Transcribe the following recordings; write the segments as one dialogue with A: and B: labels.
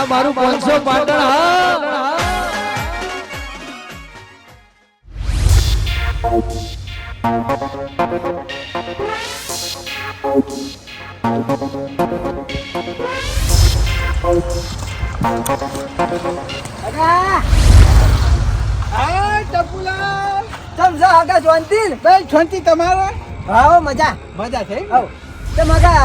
A: આ મારું પાંચસો પાટણ
B: તમારે
C: મજા.
B: મજા
C: મગા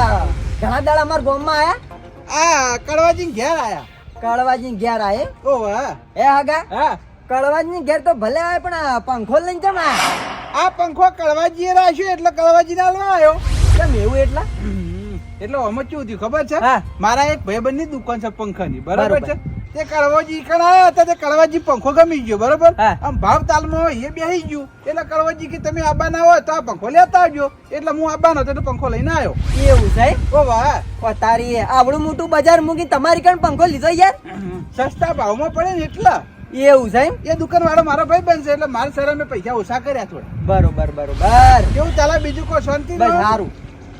C: ઘણા દાડા અમાર ગામમાં આયા.
B: આ કડવાજી ઘેર આયા.
C: કડવાજી ઘેર આયે?
B: ઓ
C: એ હગા
B: હા.
C: કળવાજી ઘેર તો ભલે આય પણ આ પંખો લઈને કેમ આ
B: આ પંખો કડવાજીએ રાખ્યો એટલે કડવાજી ના લવા આવ્યો
C: કેમ એવું એટલા?
B: એટલે અમે શું થયું ખબર છે. મારા એક ભાઈબંધની દુકાન છે પંખાની બરાબર. છે? તે કડવાજી કણ હતા તે કડવાજી પંખો ગમી ગયો બરોબર? આમ ભાવ તાલમાં હોય એ બેસી ગયું. એટલે કડવાજી કે તમે આબા ના હોય તો આ પંખો લેતા આવજો. એટલે હું આબાનો હતો એટલે પંખો લઈને આવ્યો
C: એવું છે?
B: ઓ વાહ.
C: તારી આવડું મોટું બજાર મૂકી તમારી કણ પંખો લીધો યાર?
B: સસ્તા ભાવમાં પડે ને એટલા.
C: એવું છે
B: એ દુકાન વાળો મારો ભાઈ બનશે એટલે મારા સર મેં પૈસા ઓછા કર્યા થોડા.
C: બરોબર બરોબર.
B: કેવું ચાલે બીજું કોઈ શાંતિ
C: સારું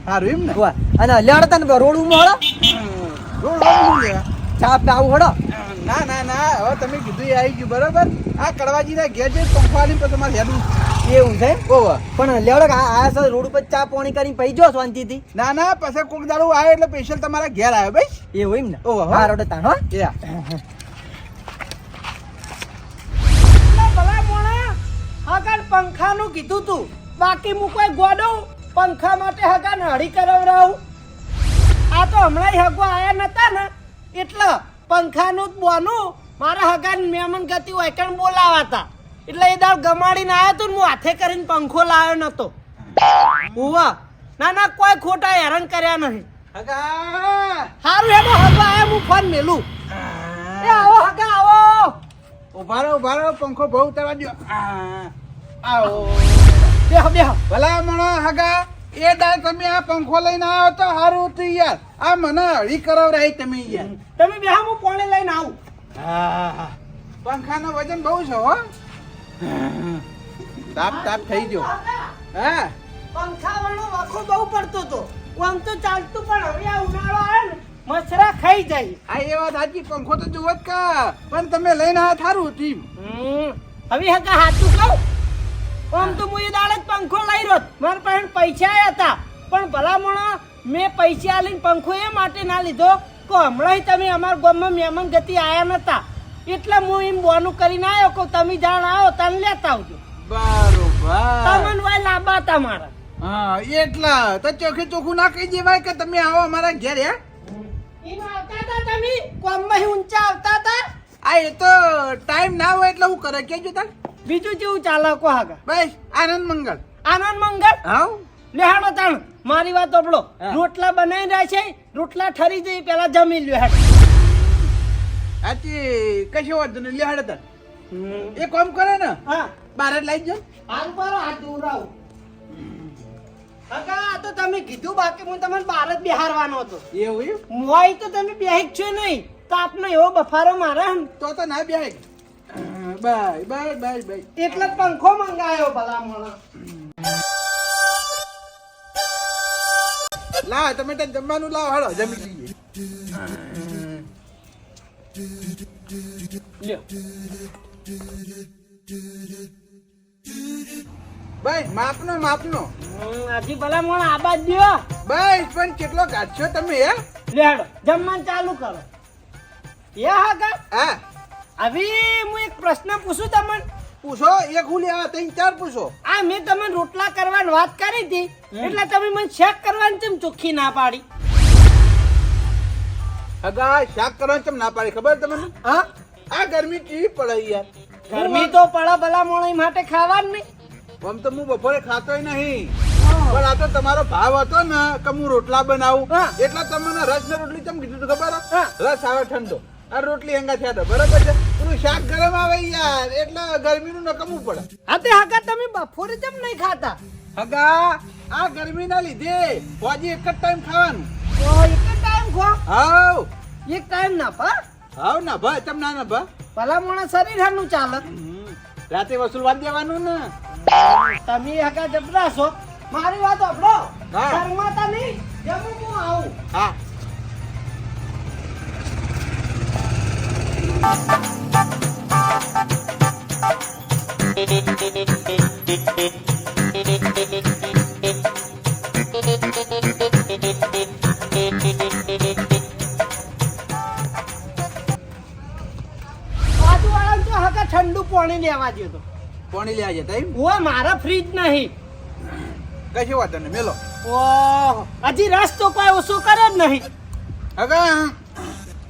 B: સારું એમ ને?
C: અને લેણ તને રોડ ઉમો
B: રોડ લેવા?
C: ચા પાવું હળો
B: ના ના ના હવે તમે કીધું એ આવી ગયું બરોબર? આ કડવાજી ના ઘેર જે પંખો આલીને તમારે હેડું
C: એવું છે? એમ? પણ લેવડો આ આ સર રોડ ઉપર ચા પાણી કરીને પઈ જો શાંતિથી?
B: ના ના પછી કોક દાડો આવે એટલે સ્પેશિયલ તમારા ઘેર આવ્યો ભાઈ
C: એવું એમ ને?
B: ઓહો.
C: હા. રોડ તાણ હો.
D: ભલા પંખાનું કીધું તું. બાકી હું કોઈ ગોડો પંખા માટે હગાન હળી કરાવરાવું આ તો હમણાં હગવા આયા નતા ને. એટલે પંખાનું જ બોનું મારા હગા મહેમાન ગતિ હોય કણ બોલાવાતા. એટલે એ દાળ ગમાડીને આવ્યો તો ને હું હાથે કરીને પંખો લાવ્યો નતો. ઉવા ના ના કોઈ ખોટા હેરાન કર્યા નહીં.
B: હગા!
D: સારું હેડો હગવા આયા હું ફોન મેલું. એ આવો હગા આવો.
B: ઊભા રહો ઊભા રહો પંખો બહુ ઉતારવા દો આવો.
D: બે બે
B: ભલા મણો હગા. એ દાડ તમે આ પંખો લઈને આવો તો સારું હતું યાર. આ મને હળી કરાવરાઈ તમે યાર.
D: તમે બે હું કોણે લઈને આવું.
B: હા પંખાનો વજન બહુ છે હો. તાપ તાપ થઈ ગયો. હા?
D: પંખા વાળો વાખો બહુ પડતો તો. આમ તો ચાલતું પણ હવે આ ઉનાળો આવે ને મચ્છરા ખાઈ જાય.
B: આ એ વાત સાચી. પંખો તો જુઓ જ કા. પણ તમે લઈને આ થારું ટીમ.
D: હવે હગા હાથું કહું આમ તો હું એ દાડે પંખો લઈ રહ્યો મારા પાસે પૈસા હતા. પણ ભલામણો મેં પૈસા લઈને પંખો એ માટે ના લીધો. કે હમણાં તમે અમારા ગામમાં મહેમાન ગતિ આયા નતા. એટલે હું એમ બોનું કરીને આવ્યો કે તમે જાણ આવો તને લેતા આવજો.
B: બરોબર.
D: તમને વાય લાંબા હતા મારા
B: હા એટલા તો ચોખ્ખી ચોખ્ખું ના કહી દેવાય કે તમે આવો અમારા ઘેર હે?
D: આવતા હતા તમે? કોમમાં ઊંચા આવતા હતા?
B: આ એ તો ટાઈમ ના હોય એટલે હું કરે કેજો તાર?
D: બીજું જેવું ચાલે કો હાગા
B: બસ આનંદ મંગળ.
D: આનંદ મંગળ?
B: હાઉ
D: લેહાણો તાણ. મારી વાત ઓપડો રોટલા બનાવી રહ્યા છે રોટલા ઠરી જઈ પેલા જમી લ્યો હેડ
B: આથી કશો વાંધો નહીં લેહાડે તાણ. એ કામ કરે ને
D: હા.
B: બાર લાઈ જો
D: હાલ પારો હાથ દૂરાવ. કાકા તો તમે કીધું બાકી હું તમને બાર જ બિહારવાનો હતો.
B: એવું?
D: મોય તો તમે બેહી જ છો નહીં. તો આપનો એવો બફારો મારે
B: તો તો ના બાય બાય બાય બાય.
D: એટલે પંખો મંગાયો ભલા મને
B: લાવ તમે જમવાનું લાવ હાલો જમી લઈએ. ભાઈ માપનો માપનો.
D: હજી ભલા મને આબાદ દિયો
B: ભાઈ પણ કેટલો ગાંઠશો તમે હે?
D: લેડો જમવાનું ચાલુ કરો. એ હા કા?
B: હા.
D: હવે હું એક પ્રશ્ન પૂછું તમને.
B: પૂછો એક હું લેવા ત્રણ ચાર પૂછો.
D: આ મેં તમને રોટલા કરવાની વાત કરી હતી એટલે તમે મને શેક કરવાની તેમ ચોખ્ખી ના પાડી.
B: હગા શાક કરવાની ચમ ના પાડી ખબર તમને?
D: હા?
B: આ ગરમી કેવી પડે યાર?
D: ગરમી તો પડા ભલા મોણી માટે ખાવાનું નહીં.
B: આમ તો હું બપોરે ખાતોય નહીં. પણ આ તો તમારો ભાવ હતો ને કે હું રોટલા બનાવું. એટલે તમને રસ ને રોટલી ચમ કીધું તું ખબર. રસ આવે ઠંડો. આ રોટલી હંગા થયા તો બરાબર છે? શાક ગરમ આવે યાર. એટલે ગરમીનું નકમવું પડે.
D: હા તે હાકા તમે બપોરે કેમ નહીં ખાતા?
B: હગા આ ગરમીના લીધે હોજી એક જ ટાઈમ ખાવાનું.
D: તો એક જ ટાઈમ ખો.
B: હાવ
D: એક ટાઈમ ના પા
B: હાવ ના ભા ચમ ના ના ભા.
D: ભલા મોણા શરીર હાનું ચાલે.
B: રાતે વસૂલવા દેવાનું ને.
D: તમે હાકા જબરા છો. મારી વાત
B: હા.
D: શરમાતા નહીં જેમ હું આવું.
B: હા.
D: ઠંડુ પાણી લેવા ગયો તો.
B: પાણી લેવા જતા
D: ઓ મારા ફ્રીજ નહીં.
B: કઈ વાત નહીં મેલો.
D: ઓ હજી રસ તો કોઈ ઓછો કરે જ નહીં.
B: હવે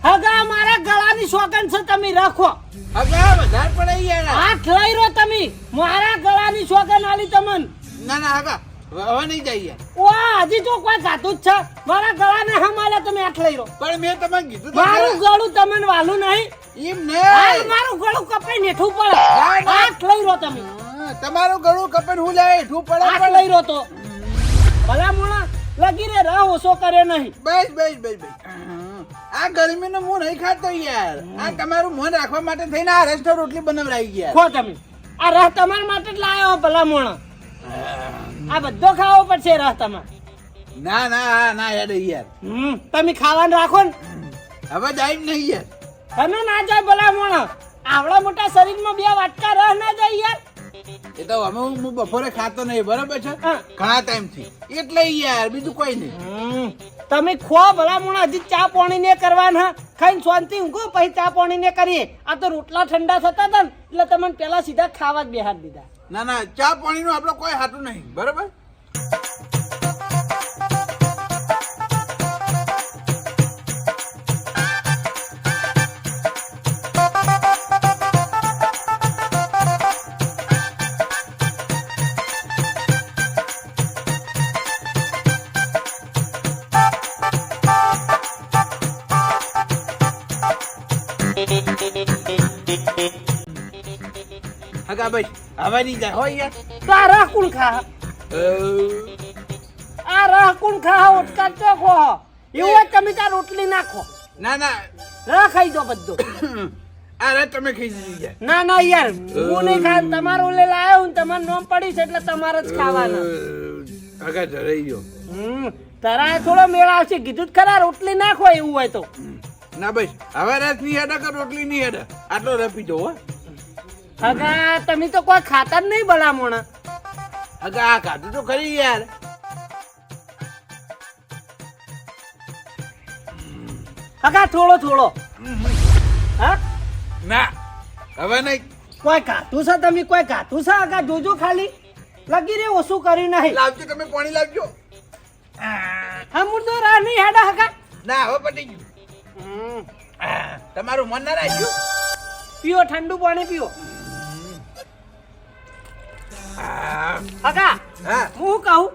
D: હગા મારા ગળાની સોગન છે તમે રાખો.
B: હગા વધારે પડે યાર
D: હાથ લઈ રહ્યો તમે. મારા ગળાની સોગન આલી તમન.
B: ના ના હગા હવે નહીં જઈએ. યાર
D: ઓ હજી તો કોઈ ગાતું જ છે. મારા ગળાને હમાલે તમે હાથ લઈ રહ્યો
B: પણ મેં તમને કીધું
D: મારું ગળું તમને વાલું નહીં.
B: એમ ને?
D: મારું ગળું કપાઈ નેઠું પડે. હાથ લઈ રહ્યો તમે.
B: તમારું ગળું કપાઈ હું લાવે ઠું પડે
D: હાથ લઈ રહ્યો તો. ભલા મોણા લગી રે રાહ ઓછો કરે નહીં.
B: બસ બસ બસ બસ. આ ગરમીનું હું નહીં ખાતો યાર. આ તમારું મન રાખવા માટે થઈને આ રસ્તો રોટલી બનાવડાવી ગયા.
D: ખો તમે. આ રસ તમારા માટે જ લાયો ભલા મોણા આ બધો ખાવો પડશે રસ તમારે.
B: ના ના ના યાર યાર
D: હમ તમે ખાવાનું રાખો ને.
B: હવે જાય નહીં યાર.
D: તમે ના જાય ભલા મોણા આવડા મોટા શરીરમાં બે વાટકા રસ ના જાય યાર.
B: એ તો અમે હું બપોરે ખાતો નહીં બરાબર છે? ઘણા ટાઈમથી. એટલે યાર બીજું કોઈ નહીં.
D: તમે ખો ભલામણ હજી ચા પાણી ને કરવાના. ખાઈને શાંતિ ઊંઘો પછી ચા પાણી ને કરીએ. આ તો રોટલા ઠંડા થતા હતા ને એટલે તમને પેલા સીધા ખાવા જ બેહાડ દીધા.
B: ના ના ચા પાણી નું આપડે કોઈ હાટું નહીં બરાબર? હગા ભાઈ હવે નહીં જાય હોય યાર.
D: તો આ રાહ કોણ ખા આ રાહ કોણ ખા ઓટકા તો ખો એવું તમે ત્યાં રોટલી નાખો.
B: ના ના.
D: રાહ ખાઈ દો બધું.
B: અરે તમે ખાઈ દીધી
D: ના ના યાર હું નહીં ખા તમારું લે લાયો હું તમારું નોમ પડી છે એટલે તમારે જ ખાવાનું.
B: હગા ધરાઈ ગયો.
D: હમ તરાય થોડો મેળ આવશે. કીધું જ ખરા રોટલી નાખો એવું હોય તો.
B: ના ભાઈ હવે રાતની હેડા કે રોટલી નહીં હેડા? આટલો રપી દો હો.
D: હગા તમે તો કોઈ ખાતા જ નહીં ભલામણ.
B: હગા આ ખાધું તો ખરી યાર.
D: હગા થોડો થોડો. હા?
B: ના હવે નહીં.
D: કોઈ ખાતું છે? તમે કોઈ ખાતું છે? હગા જોજો ખાલી. લગી રે ઓછું કર્યું નહીં.
B: લાવજો તમે પાણી લાવજો.
D: હા મુર્દો રાહ નહીં હેડા હગા
B: ના હવે પટી ગયું. તમારું મન ના રાખ્યું?
D: પીઓ ઠંડુ પાણી પીઓ. હગા
B: હા.
D: હું કહું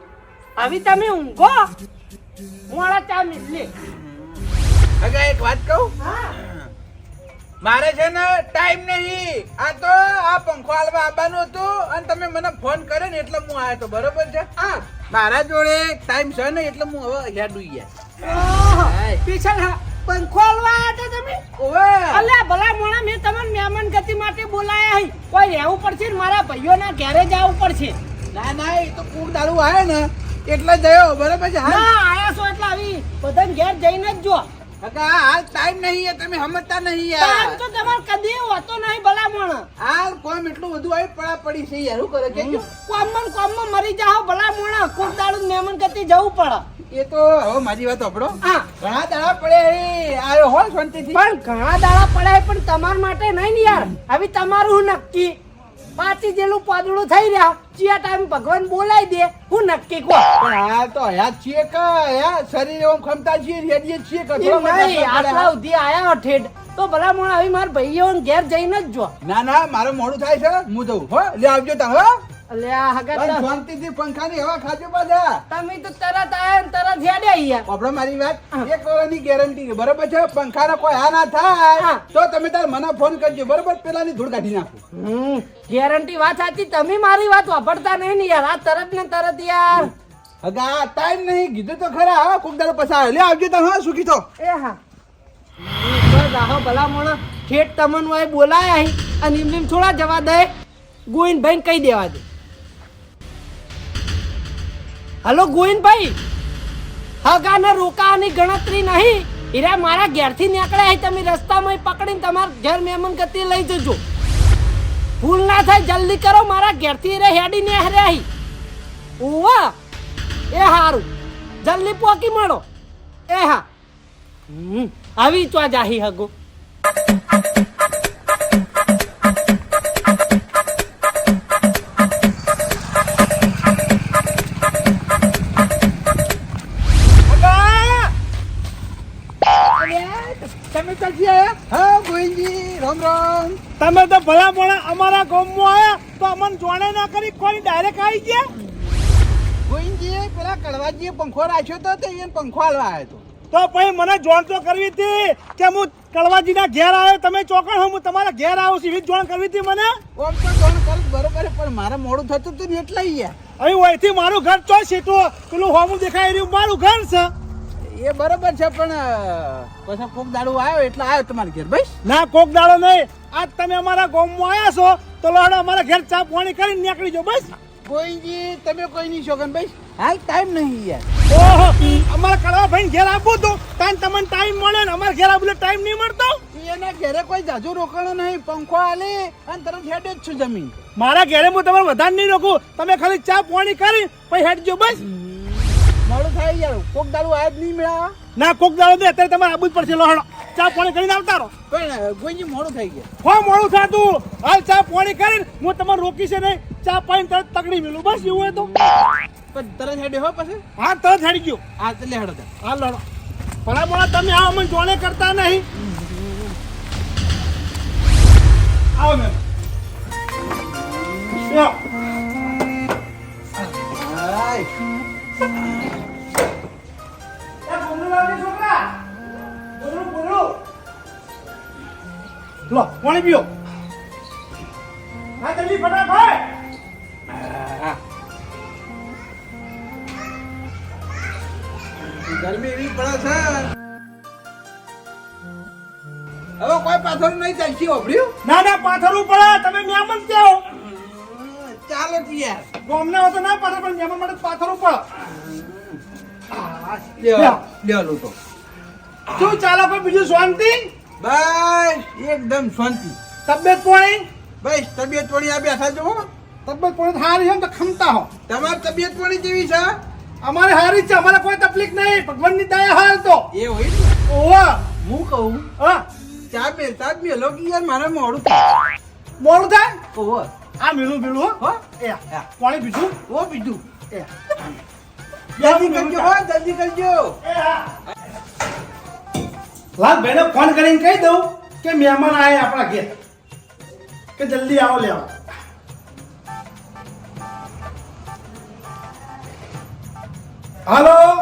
D: હવે તમે ઊંઘો. મોડા ચા મિલે
B: કાકા એક વાત કહું?
D: હા.
B: મારે છે ને ટાઈમ નહીં. આ તો આ પંખો હાલવા આવવાનું હતું અને તમે મને ફોન કર્યો ને એટલે હું આવ્યો તો બરોબર છે?
D: હા.
B: મારા જોડે ટાઈમ છે ને એટલે હું હવે હેડું ગયા.
D: પીછળ હા પંખો હલવા આવ્યા હતા તમે?
B: ઓવે.
D: અલ્યા ભલા મોણા મેં તમને મહેમાન ગતિ માટે બોલાયા હઈ. કોઈ રહેવું પડશે ને મારા ભાઈઓના ઘેરે જવું પડશે.
B: ના ના એ તો કુક દારૂ આવે ને. એટલે જયો બરાબર છે? હા
D: આયા છો એટલે આવી. બધાને ઘેર જઈને જ જો.
B: કાકા હાલ ટાઈમ નહીં હે તમે સમજતા નહીં
D: ટાઈમ
B: યાર
D: તો તમારે કદી હોતો નહીં ભલા મોણા
B: હાલ કોમ એટલું બધું આવી પડા પડી છે યાર શું કરે કેજો
D: કોમમાં કોમમાં મરી જાઓ ભલા મોણા કોક દાડું મહેમાન ગતિ જવું પડે.
B: એ તો હવે મારી વાત આપડો
D: હા.
B: ઘણા દાડા પડે આવ્યો હો શાંતિથી.
D: પણ ઘણા દાડા પડ્યા પણ તમારા માટે નહીં ને યાર. હવે તમારું નક્કી? પાછી જેલું પાદળું થઈ રહ્યા. ચિયા ટાઈમ ભગવાન બોલાવી દે. હું નક્કી કહો
B: પણ હાલ તો હયા છીએ કે હયા શરીર એમ ખમતા છીએ રેડીએ છીએ કે
D: નહીં આટલા સુધી આયા ઠેડ તો ભલા મોણા હવે મારા ભાઈઓ ઘેર જઈને જ જો.
B: ના ના મારો મોડું થાય છે હું જઉં હો. લે આવજો તમે હો.
D: અલ્યા હગા
B: શાંતિથી પંખાની હવા ખાજો બધા
D: તમે તો તરત આયા ને તરત હેડે અહીંયા
B: આપણે મારી વાત. એક વર્ષની ગેરંટી છે બરોબર છે? પંખાનો કોઈ હા ના થાય તો તમે તાર મને ફોન કરજો બરોબર? પેલાની ધૂળ કાઢી નાખો.
D: ગેરંટી વાત સાચી તમે મારી વાત વાપરતા નહીં ને યાર. આ તરત ને તરત યાર.
B: હગા ટાઈમ નહીં કીધું તો ખરા. હા કોક દાડો પસાર લે આવજો તમે હા સુખી તો
D: એ હા. ભલા મોણા ઠેઠ તમન હોય બોલાય અને એમ થોડા જવા દે. ગોઈન ભાઈ કહી દેવા દે. હલો ગોવિંદભાઈ. હગાને રોકાવાની ગણતરી નહીં. હીરા મારા ઘેરથી નીકળ્યા તમે રસ્તામાં પકડીને તમારા ઘર મહેમાન ગતિ લઈ જજો. ભૂલ ના થાય, જલ્દી કરો, મારા ઘેરથી રે હેડી ને હરે આહી ઓવા એ હારું. જલ્દી પોકી મળો. એ હા. આવી ચો જાહી હગો.
B: તમે
E: તો ભલા ભલા અમારા ગામમાં આવ્યા તો અમને જોડે ના કરી કોઈ ડાયરેક્ટ આવી ગયા?
B: ગોવિંદજી પેલા કડવાજીએ પંખો રાખ્યો તો તે એને પંખો હાલવા આવ્યો હતો
E: તો પછી મને જોણ તો કરવી હતી કે હું કડવાજીના ઘેર આવ્યો તમે ચોકડ હું તમારા ઘેર આવું છું એવી જોણ કરવી હતી મને?
B: ઓમ તો જોણ કરું બરોબર પણ મારે મોડું થતું હતું ને એટલે અહીંયા.
E: અહીં અહીંથી મારું ઘર ચોય સીટું પેલું હોમું દેખાય રહ્યું મારું ઘર છે.
B: એ બરોબર છે પણ પછી કોક દાડો આવ્યો એટલે આવ્યો તમારા ઘેર ભાઈ
E: ના કોક દાડો નહીં. આજ તમે અમારા ગામમાં આવ્યા છો તો લોડો અમારા ઘેર ચા પાણી કરીને નીકળી જાઓ બસ.
B: ગોવિંદજી તમે કોઈ નહીં શોગન ભાઈ? હાલ ટાઈમ નહીં યાર.
E: ઓહો અમારા કડવા ભાઈ ઘેર આપવું હતું તાન તમને ટાઈમ મળે ને અમારા ઘેર આપલે ટાઈમ નહીં મળતો.
B: એના ઘેરે કોઈ જાજુ રોકાણો નહીં પંખો આલે અને તરત હેડે જ છું જમીન.
E: મારા ઘેરે હું તમારે વધારે નહીં રોકું તમે ખાલી ચા પાણી કરી પછી હેડજો બસ.
B: મોડું થાય યાર કોક દાડો આજ નહીં મળ્યા.
E: ના કોક દાડો દે અત્યારે તમારે આબુ જ પડશે લોહડો ચા પાણી કરીને આવતા રહો.
B: પણ મોડું થઈ ગયું.
E: હો મોડું થતું હાલ ચા પાણી કરીને હું તમારે રોકી છે નહીં. ચા પાણી તરત તકડી મેલું. બસ એવું હોય તો.
B: પણ તરત હેડે હો પછી?
E: હા તરત હેડી ગયો.
B: હા એટલે હેડો તાર.
E: હા લડો. ભલા મોડા તમે આવો મને જોડે કરતા નહીં. આવો મેમ Hey!
B: Hey,
E: એ ગોમડુલાલની છોકરા. ગોમડું. લો પાણી પીઓ. હા જલ્દી ફટાફટ.
B: ગરમી એવી પડે છે. હવે કોઈ પાથર નહીં ચાલશી ઓભળ્યું
E: ના ના પાથરવું પડે. તમે મેમન કેવો
B: ચાલો યાર.
E: ગોમને હોય તો ના પાથર પણ મેમન માટે પાથરવું પડે.
B: લ્યો લ્યો. લૂંટો
E: શું ચાલો કોઈ બીજું શાંતિ?
B: બસ એકદમ શાંતિ.
E: તબિયત પાણી?
B: બસ તબિયત પાણી આ બેઠા જો
E: તબિયત પાણી સારી છે તો ખમતા હો.
B: તમારી તબિયત પાણી કેવી છે?
E: અમારે સારી છે અમારે કોઈ તકલીફ નહીં. ભગવાનની દયા હાલ તો.
B: એ હોય
E: ઓવા
B: હું. કહું
E: હા.
B: ચા જ મેલો કે યાર મારે મોડું થાય.
E: મોડું થાય?
B: ઓહો
E: આ મેલું મેલું હો. એ પાણી પીધું?
B: ઓ બીજું
E: એ.
B: જલ્દી કરજો હો જલ્દી કરજો.
E: એ હા. લાલ ભાઈને ફોન કરીને કહી દઉં કે મહેમાન આવે આપણા ઘેર. કે જલ્દી આવો લેવા. હાલો?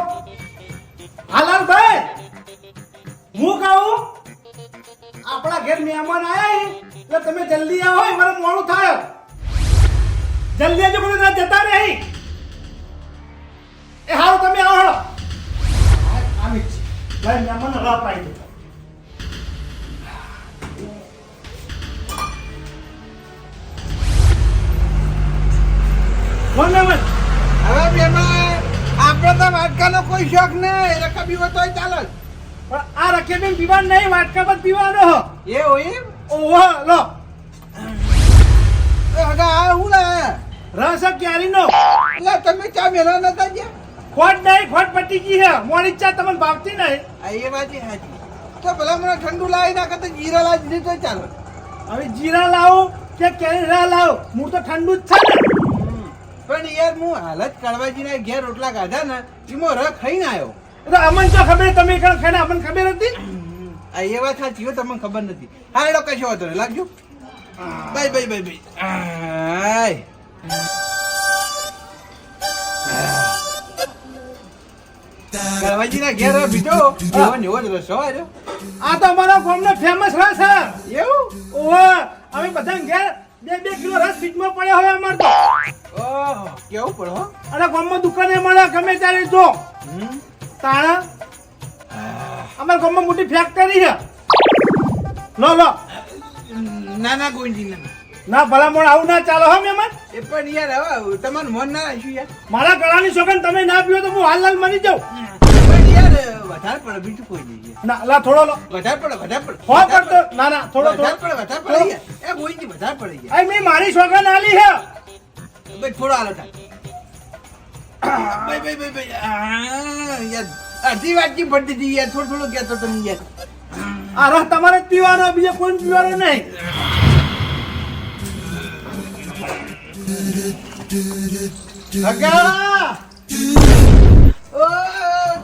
E: રકેબેન પીવા નહીં વાટકા પર પીવાનો
B: એ હોય
E: ઓહો લો.
B: અગા આ હું લે?
E: રસ ક્યારીનો
B: એટલે તમે ચા મેલા નતા ગયા?
E: ખોટ નહીં ખોટ પટી ગઈ હે. મોડી ચા તમને ભાવતી નહીં.
B: આ એ વાત હાજી તો ભલા મને ઠંડુ લાવી નાખે તો જીરા લાવી દીધી તો ચાલો.
E: હવે જીરા લાવો કે કેરી રા લાવો? હું તો ઠંડુ જ છે ને.
B: પણ યાર હું હાલત કડવાજીના ઘેર રોટલા ખાધા ને એમાં ર ખાઈને આવ્યો.
E: તો અમને તો ખબર તમે કણ ખાને અમને ખબર હતી?
B: આ એ વાત સાચી હોય તમને ખબર નથી. હા એડો કશો વાંધો નહીં. લાગજો. Bye bye bye bye. ઘેર બીજો એવો ને એવો જ રસો આવ્યો
E: આ તો અમારા ગામનો ફેમસ રસ છે.
B: એવું?
E: ઓહો અમે બધા ઘેર બે બે કિલો રસ ફ્રીજમાં પડ્યો હોય અમાર તો.
B: ઓહ કેવું પડે
E: અને ગામમાં દુકાને મળે ગમે ત્યારે જો. તાણા અમારા ગામમાં મોટી ફેક્ટરી છે. લો લો.
B: ના ના ગોવિંદજી ના
E: ના. ભલા મોડ આવું ના ચાલો હો મહેમાન.
B: એ પણ યાર હવે તમારું મન ના રાખ્યું યાર.
E: મારા ગળાની સોગન તમે ના પીવો તો હું હાલ હાલ મરી જાઉં.
B: પણ યાર વધારે પડે બીજું કોઈ નહીં
F: ના લા થોડો લો.
B: વધારે પડે વધારે પડે
F: ના ના થોડો
B: વધારે પડે વધારે પડે યાર. એ ગોવિંદજી વધારે પડે યાર.
F: મેં મારી સોગન આલી હે
B: ભાઈ થોડો હાલો થાય ભાઈ ભાઈ ભાઈ યાર અડધી વાટકી પડી દીધી યાર થોડું થોડું કહેતો તમે યાર.
F: આ રસ તમારે જ પીવાનો બીજો કોઈ પીવાનો નહીં.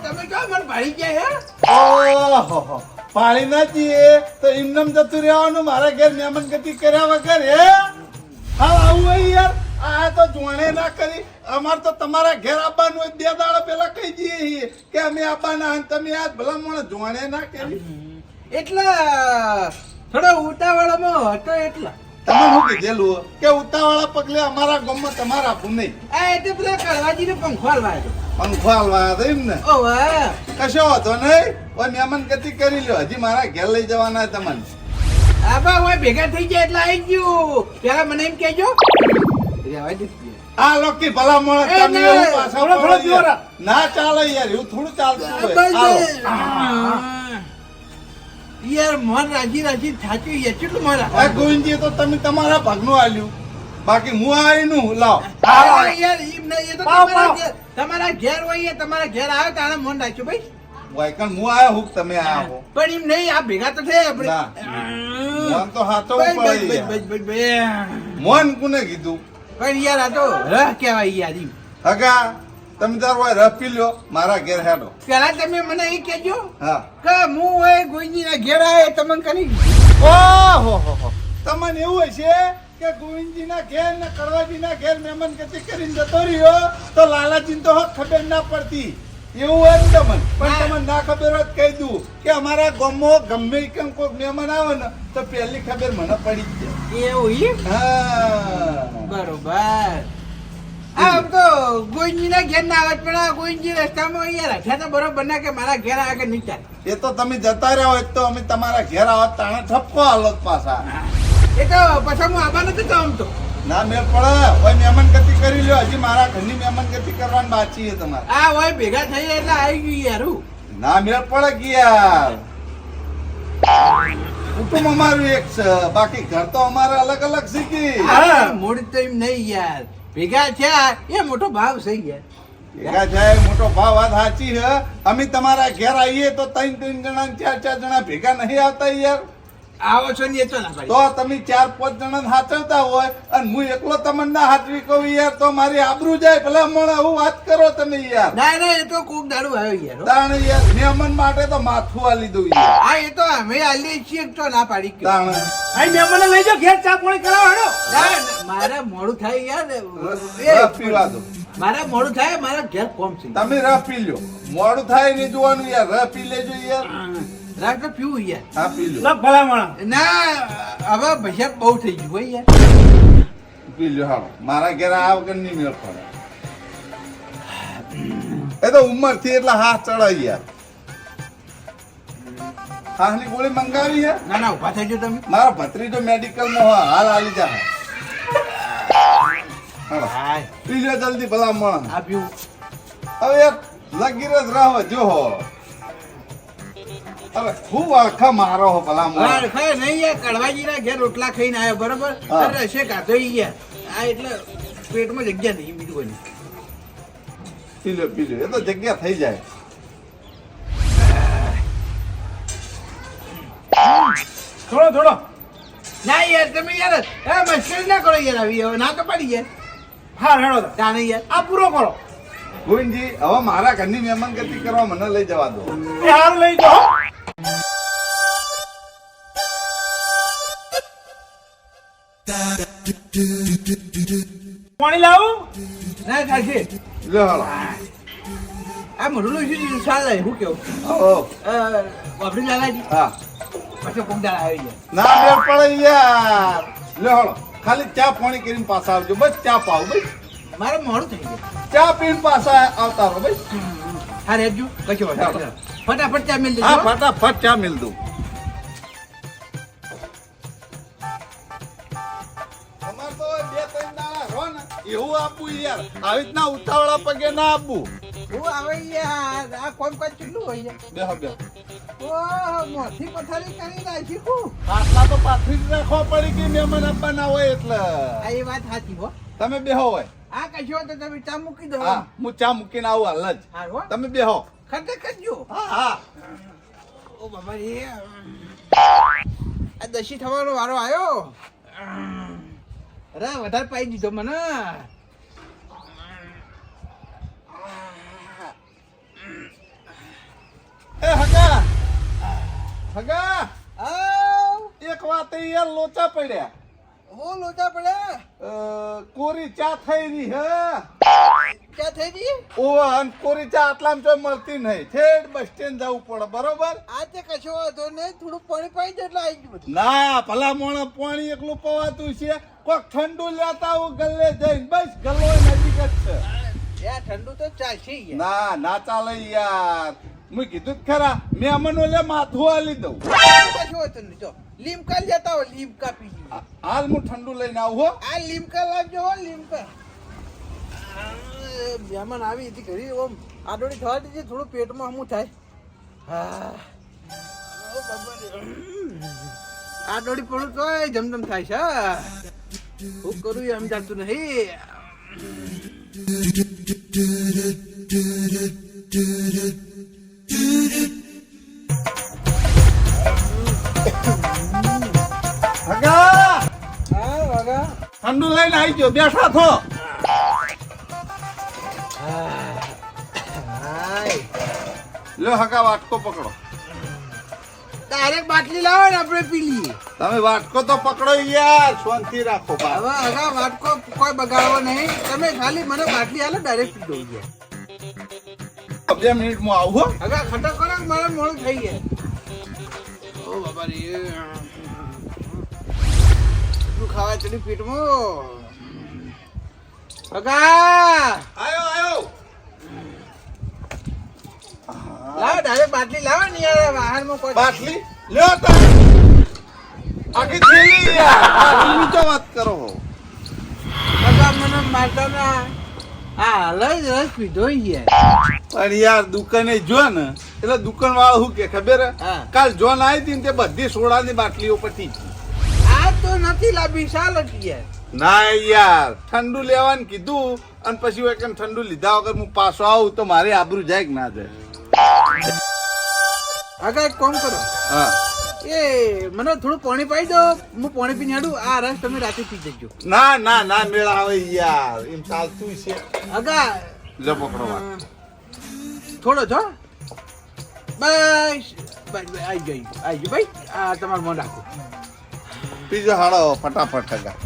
B: તમે કહો મને ભાઈ ગયા હે?
F: ઓહો પાણી ના પીએ તો એમનેમ જતું રહેવાનું મારા ઘેર મહેમાન ગતિ કર્યા વગર હે? હા આવું યાર. આ તો જોણે ના કરી. અમાર તો તમારા ઘેર આવવાનું બે દાડો પેલા કહી દઈએ કે અમે આવવાના તમે આ ભલામણ જોણે ના કરી.
B: એટલે થોડો ઉતાવળમાં હતો એટલે.
F: તમે શું કીધેલું? કે ઉતાવાળા પગલે અમારા ગામમાં તમારા આપવું નહીં
B: આ એટલે પેલા કડવાજીને પંખો હાલવાયો
F: પંખો હાલવા હતા એમ ને? કશો હતો નહીં. ઓય મહેમાન ગતિ કરી લ્યો. હજી મારા ઘેર લઈ જવાના તમને.
B: આબા હોય ભેગા થઈ જાય એટલે આવી ગયું. પેલા મને એમ કહેજો. રહેવા દે.
F: આ લોકી ભલા મોણા તમે
B: ના.
F: એવું
D: થોડો થોડો
F: પડો
D: પીવો
F: યાર. ના ચાલે યાર એવું થોડું ચાલતું હોય.
B: યાર મન રાજી રાજી થાચ્યું યાર કેટલું મન
F: આ ગોવિંદજી તો તમે તમારા ભાગનું આલ્યું. બાકી હું આવીનું લાવ.
B: યાર, એમ નહીં, એ તો તમારા ઘેર- તમારા ઘેર હોય તમારા ઘેર આવે તારે મન રાખ્યું ભાઈ.
F: વાયકણ હું આયો હું તમે હો.
B: પણ એમ નહીં આ ભેગા તો થયા આપણે
F: ના. તો પડે. મન કોને કીધું?
B: પણ યાર આ તો રહ કહેવાય યાર.
F: હગા તમે તાર હોય પી લ્યો મારા ઘેર હેડો.
B: પેલા તમે મને એ કહેજો
F: હા.
B: કે હું હોય ગોઈજીના ઘેર આવે તમને કરી
F: ઓહો હો હો તમને એવું છે કે ગોવિંદજીના ઘેર ને કડવાજીના ઘેર મહેમાન ગતિ કરીને જતો રહ્યો તો લાલાજી તો હક ખબર ના પડતી. એવું એમ તમને પણ તમને ના ખબર હોત કહી દઉં કે અમારા ગામમાં ગમે કેમ કોઈક મહેમાન આવે ને તો પહેલી ખબર મને પડી જ
B: એવું
F: હા.
B: બરોબર. આમ તો ગોઈજીના ઘેર ના આવે પણ આ ગોઈજી રસ્તામાં અહીંયા રાખ્યા તો બરોબર ના કે મારા ઘેર આવે કે નહીં ચાલે
F: એ તો તમે જતા રહ્યા હોય તો અમે તમારા ઘેર આવત તાણે ઠપકો હાલત પાછા.
B: એ તો પછી હું આવવા નથી તો આમ તો.
F: ના મેળ પડે ઓય મહેમાન ગતિ કરી લ્યો. હજી મારા ઘરની મહેમાન ગતિ કરવાની બાકી છે તમારે.
B: આ ઓય ભેગા થઈ એટલે આવી ગયું યાર
F: ના મેળ પડે યાર? કુટુંબ અમારું એક છે. બાકી ઘર તો અમારે અલગ અલગ શીખી
B: મોડી તો એમ નહીં યાર. ભેગા થયા એ મોટો ભાવ થઈ ગયા
F: ભેગા જાય મોટો ભાવ વાત સાચી છે. અમે તમારા ઘેર આવીએ તો ત્રણ ત્રણ જણા ચાર ચાર જણા ભેગા નહીં આવતા યાર.
B: આવો છો ને એ તો ના
F: તો તમે ચાર પાંચ જણા હાચવતા હોય અને હું એકલો તમને ના હાચવી કહું યાર તો મારી આબરૂ જાય. ભલા મને હું વાત કરો તમે યાર.
B: ના ના એ તો કોક દાડું આવ્યો યાર હો.
F: તાણ યાર મહેમાન માટે તો માથું આલી દઉં યાર.
B: હા એ તો અમે આલી છીએ તો ના પાડી કે.
F: તાણ
D: આઈ મહેમાનને લઈ જાઓ ઘેર ચા પાણી કરાવો હેડો.
B: ના, ના, મારે મોડું થાય યાર.
F: રસ પીવા દો
B: મારે મોડું થાય મારા ઘેર કોમ છે.
F: તમે રસ પી લ્યો. મોડું થાય નહીં જોવાનું યાર રસ પી લેજો યાર.
B: રાત પીવું યાર
F: હા પી લો
D: લગ ભલા
B: ના હવે ભૈયા બહુ થઈ ગયું હોય યાર.
F: પી લો હાલો. મારા ઘેર આ વગર નહીં મેળ પડે એ તો ઉંમરથી એટલે હાથ ચડાય યાર. હાથની ગોળી મંગાવી છે
B: ના ના ઊભા થઈ તમે.
F: મારો ભત્રીજો મેડિકલમાં હોય, હાલ હાલી
B: જા
F: પી લો જલ્દી ભલામણ.
B: આ પીવું.
F: હવે યાર લગીર જ રહો જો હો હવે ખૂબ આખા મારો હો ભલા
B: હા, નહીં યાર કડવાજીના ઘેર રોટલા ખાઈને આવ્યો બરોબર? અરે હશે કાતો ઈ યાર. આ એટલે પેટમાં જગ્યા નહીં બીજું કોઈ નહીં.
F: પી લ્યો એ તો જગ્યા થઈ જાય.
D: થોડો થોડો.
B: ના યાર તમે યાર એ મસ્કરી ના કરો યાર આવી હવે ના તો પડી યાર
D: હા તો.
B: તાને યાર
D: આ પૂરો કરો.
F: ગોવિંદજી હવે મારા ઘરની મહેમાન ગતિ કરવા મને લઈ જવા દો.
D: હાર લઈ જાઓ. પાણી લાવું.
B: ના કાકી
F: લે હાલો.
B: આ મોઢું શું ચાલે હું કેવું? ઓ વાપરી લાલાજી
F: હા.
B: પછી કોંડા આવી જાય.
F: ના મેળ પડે યાર. લે હાલો. ખાલી ચા પાણી કરીને પાછા આવજો. બસ ચા પાવ બસ.
B: મારે મોડું થઈ ગયું.
F: ચા પીને પાછા આવતા રહો બસ.
B: હા રેજો. કશો ફટાફટ ચા મેલ
F: હા
B: દેજો
F: ફટાફટ ચા મિલ દઉં. એવું આપવું યાર. આવી રીતના ઉતાવળા પગે ના આપવું
B: હું આવે યાર આ કોમ કાજ કેટલું હોય યાર
F: બેહો બેહો.
B: ઓ મોથી પથારી કરી નાખી હું.
F: આટલા તો પાથરી રાખવા પડી કે મહેમાન આપવાના હોય એટલે.
B: આ એ વાત સાચી હો.
F: તમે બેહો હોય.
B: આ કશો તો તમે ચા મૂકી દો.
F: હા હું ચા મૂકીને આવું હાલ જ.
B: હો.
F: તમે બેહો.
B: ખર્ચે કરજો
F: હા હા.
B: ઓ બાબા રે. આ દશી થવાનો વારો આવ્યો. અરે વધારે પાઈ દીધો મને.
F: એ હગા. હગા. એક વાત એ લોચા પડ્યા.
B: હું લોચા પડ્યા
F: કોરી ચા થઈ રહી હે.
B: ચા થઈ રહી?
F: ઓ અને કોરી ચા આટલામ તો મળતી નહીં. છેડ બસ સ્ટેન્ડ જવું પડે બરોબર?
B: આ તે કશો વાંધો નહીં થોડું પાણી પાઈ દે એટલે આવી ગયું
F: ના ભલા મોણા પાણી એકલું પવાતું છે. કોક ઠંડુ લેતા આવું ગલ્લે જઈને. બસ ગલ્લો નજીક જ છે.
B: ઠંડુ તો ચાલશે
F: ના ના ચાલે યાર. મેં કીધું જ ખરા મેં અમને લે માથું આલી દઉં.
B: કશું વાંધો નહીં જો લીમકા લેતા હો લીમકા પી લઈએ.
F: હાલ હું ઠંડુ લઈને આવું હો
B: આ લીમકા લાવજો હો લીમકા મહેમાન આવી હતી ઘરી ઓમ આડોડી થવા દીધી થોડું પેટમાં હમું થાય. આડોડી પડું તો જમજમ થાય છે હા. કરું એમ જાણતું નહીં
F: હગા
B: હા વાગા
F: ઠંડુ લઈને આવી ગયો બેઠા થો લો હગા વાટકો પકડો
B: ડાયરેક્ટ બાટલી લાવો ને આપણે પી લઈએ
F: તમે વાટકો તો પકડો યાર શાંતિ રાખો
B: હવે હગા વાટકો કોઈ બગાડવો નહીં. તમે ખાલી મને બાટલી હાલો ડાયરેક્ટ પી દઉં છે
F: બે મિનિટમાં આવું
B: હગા ખટક કરો મારે મોડું થઈ ગયા ઓ બાબા રે એટલું ખાવા ચડી પેટમાં હગા
F: આયો આયો.
B: લાવો ડાયરેક્ટ બાટલી લાવો ને યાર વાહનમાં કોઈ
F: બાટલી? લ્યો તા. આખી થેલી યાર. તો વાત કરો. હો
B: મને મારતા ના હાલ જ રસ પીધો યાર.
F: પણ યાર દુકાને જો ને એટલે દુકાન વાળા શું કે ખબર હા. કાલ જોન આવી હતી ને તે બધી સોડાની બાટલીઓ ગઈ
B: આ તો નથી લાવી સાલ હતી
F: ના યાર ઠંડુ લેવાનું કીધું અને પછી એક ઠંડુ લીધા વગર હું પાછો આવું તો મારી આબરૂ જાય કે ના જાય?
B: આગળ એક કોમ કરો.
F: હા.
B: એ મને થોડું પાણી પાઈ દો હું પાણી પીને આડું આ રસ તમે રાતે પી જજો.
F: ના ના ના મેળ આવે યાર એમ ચાલતું છે.
B: અગા
F: જો પકડો
B: થોડો છો બસ આઈ ગઈ આઈ ગઈ ભાઈ આ તમારું મન રાખો.
F: બીજો હાડો ફટાફટ હગા.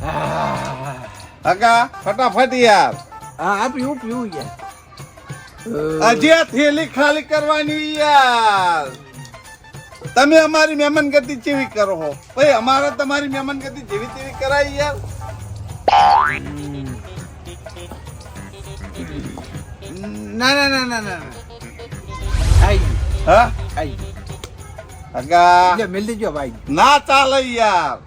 F: હગા ફટાફટ યાર.
B: હા હા પીવું પીવું યાર.
F: હજી આ થેલી ખાલી કરવાની યાર. તમે અમારી મહેમાન ગતિ જેવી કરો હો. ભાઈ અમારે તમારી મહેમાન ગતિ જેવી તેવી કરાય યાર.
B: ના ના ના ના ના.
F: હા?
B: ગઈ મેલ દેજો ભાઈ.
F: ના ચાલે યાર.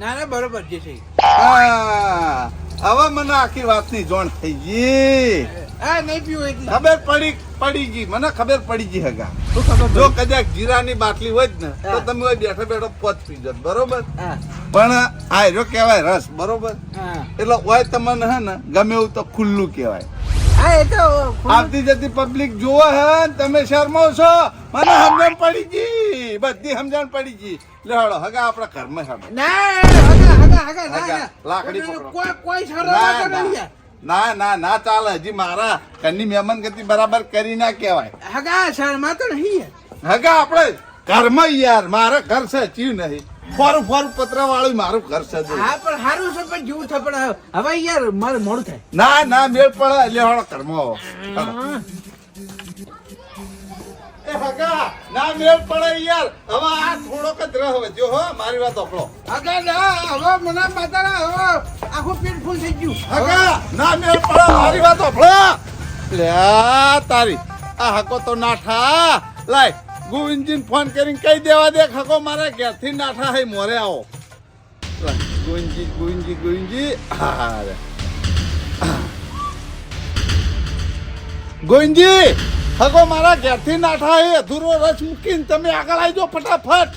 B: ના ના બરોબર જે છે.
F: હા, હવે મને આખી વાતની જોણ થઈ ગઈ.
B: હા નહીં પીવું એટલે.
F: ખબર પડી પડી ગઈ. મને ખબર પડી ગઈ હગા. જો? કદાચ જીરાની બાટલી હોય જ ને તો તમે બેઠો બેઠો પોત પી જાત બરોબર? પણ આ રહ્યો કહેવાય રસ. બરોબર? એટલે હોય તમને હે ને ગમે એવું તો ખુલ્લું કહેવાય.
B: હા એ તો
F: આવતી જતી પબ્લિક જોવે હે તમે શરમાવ છો મને સમજણ પડી ગઈ. બધી સમજણ પડી ગઈ. લે હળો હગા આપણા ઘરમાં હેડો
B: ના હગા હગા હગા ના
F: હગા, લાકડી
B: કોઈ કોઈ
F: ના
B: શરમ
F: ના.
B: નહીં
F: ના ના ના ચાલે. હજી મારા ઘરની મહેમાન ગતિ બરાબર કરી ના કહેવાય.
B: હગા શર્મા તો નહીં.
F: હગા આપણે ઘરમાં યાર. મારા ઘર છે ચીવ નહીં. ફોરું ફોર પત્ર વાળું મારું ઘર છે
B: હા પણ હારું છે પણ જેવું થાય પણ હવે યાર મારે મોડું થાય.
F: ના ના મેળ પડે આવો. એ હગા ના મેળ પડે યાર. હવે આ થોડોક જ રહ જો હો મારી વાત ઓપડો
B: હગા ના હવે મને માતાના હવે આખું પેટ ફૂલ થઈ ગયું.
F: હગા ના મેળ પડે મારી વાત ઓપડો લે તારી. આ હકો તો નાઠા લાય ગોવિંદજીને ફોન કરીને કહી દેવા દે ખકો મારા ઘેરથી નાઠા હે, મોરે આવો. ગોવિંદજી ગોવિંદજી ગોવિંદજી. હા. ગોવિંદજી હગો મારા ઘેરથી નાઠા હે, અધૂરો રસ મૂકીને તમે આગળ આવી જાઓ ફટાફટ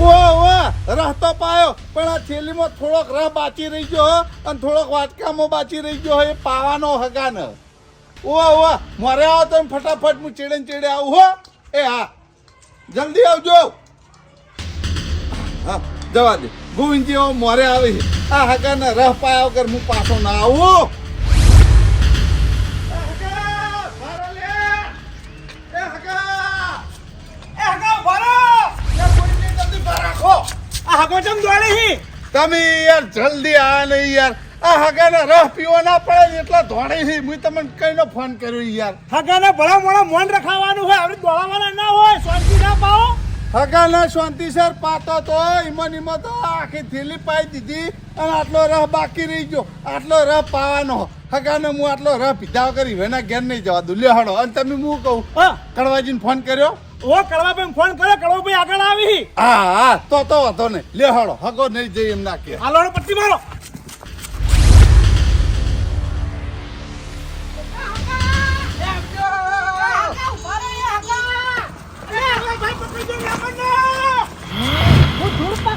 F: ઓ ઓ તો પાયો, પણ આ થેલીમાં થોડોક રહ બાચી રહી ગયો અને થોડોક વાટકામાં બાચી રહી ગયો એ પાવાનો હગાન. ઓ ઓ મારે આવો તમે, ફટાફટ, હું ચેડે ચેડે આવું, હો. એ હા. જલ્દી આવજો. હા જવા દે. ગોવિંદજી હવે મોરે આવી. આ હગાને રહ પાયા વગર હું પાછો ના આવું. તમે યાર જલ્દી આ નહીં યાર. આ હગાને રહ પીવો ના પડે એટલા દોડે છે. હું તમને કઈનો ફોન કર્યો યાર.
E: હગાને ભલા મોણા મોન રખાવાનું હોય આપણે દોડાવાના ના હોય શાંતિ ના પાઓ
F: હગાને શાંતિસર પાતો તો ઈમન ઈમન તો આખી થેલી પાઈ દીધી અને આટલો રહ બાકી રહી ગયો. આટલો રહ પાવાનો. હગાને હું આટલો રહ પીધા કરી વેના ઘેર નહીં જવા દઉં. લ્યો અને તમે હું કહું
E: હા.
F: કડવાજીને ફોન કર્યો?
E: ઓ કડવાભાઈ ફોન કર્યો કડવાભાઈ આગળ આવી.
F: હા હા તો તો વાંધો નહીં. લે હગો નહીં જઈ એમ ના કે
E: હાલો પટ્ટી મારો.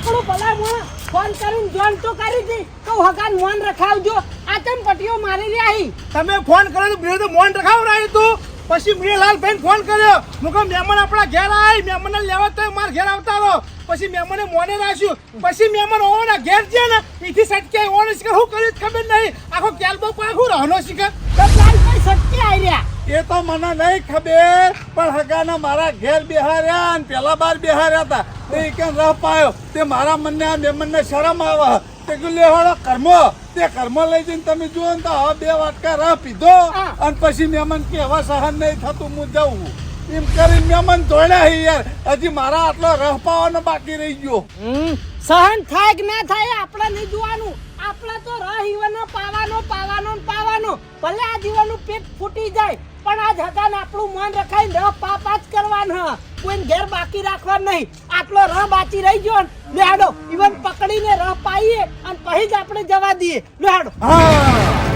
D: હું પકડું ભલા મોણા ફોન કરીને જોન તો કરી હતી કહું હગાન મોન રખાવજો. આ ચમ પટીઓ મારી રહ્યા હી
E: તમે ફોન કર્યો તો મેં તો મોન રખાવડાવ્યું તું. પછી મેં લાલભાઈ ફોન કર્યો. હું કહું મહેમાન આપણા ઘેર આવી મહેમાનને લેવા તો મારા ઘેર આવતા રહો. પછી મહેમાને મોને રાખ્યું. પછી મહેમાન ઓના ઘેર છે ને એથી સટકે ઓને શીખર. શું કર્યું ખબર નહીં. આખો કેલબો પાખું રહનો શીખર.
D: તો લાલભાઈ સટકે આવી રહ્યા
F: એ તો મને નહીં ખબર પણ હગાના મારા ઘેર બિહાર્યા અને પેલા બાર બિહાર્યા હતા. તે કેમ રહ પાયો? તે મારા મનને આ મેમનને શરમ આવે. તે કીધું લે હળો કર્મો. તે કર્મ લઈ જઈને તમે જુઓ ને તો હવે બે વાટકા રહ પીધો. અને પછી મેમન કે હવે સહન નહીં થતું હું જવું એમ કરીને મેમન દોડ્યા હે યાર. હજી મારા આટલો રહ પાવાનો બાકી રહી ગયો.
D: સહન થાય કે ના થાય આપણે નહીં જોવાનું. આપણે તો રહ ઈવાનો પાવાનો પાવાનો પાવાનો. ભલે આ જીવનનું પેટ ફૂટી જાય પણ આજ હતા ને આપણું મન રખાઈને રહ પાપા જ કરવાનું. હ કોઈને ઘેર બાકી રાખવા નહીં. આટલો રહ બાકી રહી ગયો ને. લે હાડો ઈવન પકડીને રહ પાઈએ અને પછી જ આપણે જવા દઈએ. લે હાડો.
F: હા.